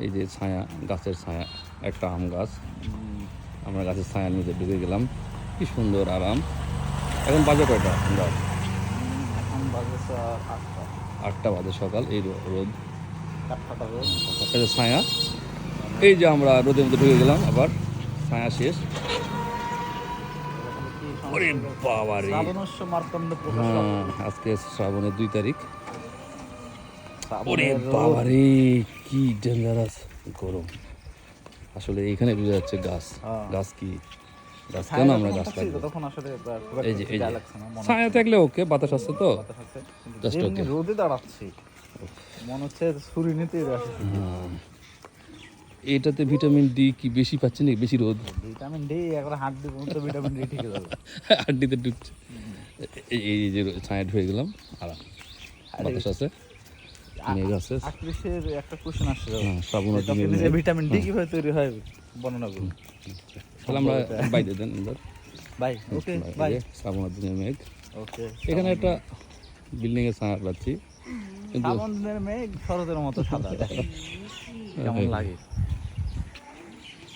এই যে ছায়া গাছের ছায়া একটা আম গাছ। আমরা গাছের ছায়ার মধ্যে ঢুকে গেলাম। কি সুন্দর আরাম এখন বাজে কয়টা স্যার আটটা। বাজে সকাল এই রোদ। ছায়া। এই যে আমরা রোদের মধ্যে ঢুকে গেলাম আবার ছায়া শেষ। হ্যাঁ আজকে শ্রাবণের দুই তারিখ। ওরে শ্রাবণের রোদ। বাবা রে কি ডেঞ্জারাস গরম। আসলে এইখানে বোঝা যাচ্ছে গাছ। হ্যাঁ। গাছ কি? গাছ কেন আমরা গাছ লাগবো? তখন আসলে এই যে এই যে ছায়া থাকলে ওকে বাতাস আসছে তো? যেমনি okay. রোদে দাঁড়াচ্ছি মনে হচ্ছে নিতে আসে হ্যাঁ। এটাতে ভিটামিন ডি কি বেশি পাচ্ছি নাকি? বেশি রোদ? ভিটামিন ডি দিব তো ভিটামিন ডি ঠিক যাবে। আড্ডিতে ঢুকছে। এই- এই যে ছায়া ঢুকে গেলাম। আরাম। আরে, বাতাস আছে। মেঘ আছে আকৃষের একটা কোশ্চেন আসছে হ্যাঁ শ্রাবণের দিনের ভিটামিন ডি কীভাবে তৈরি হয় বর্ণনা করুন তাহলে আমরা বাইরে দেন এবার বাই ওকে বাই। যে শ্রাবণের মেঘ। ওকে এখানে একটা বিল্ডিং এর ছায়া পাচ্ছি কিন্তু মেঘ শরতের মতো সাদা। কেমন লাগে?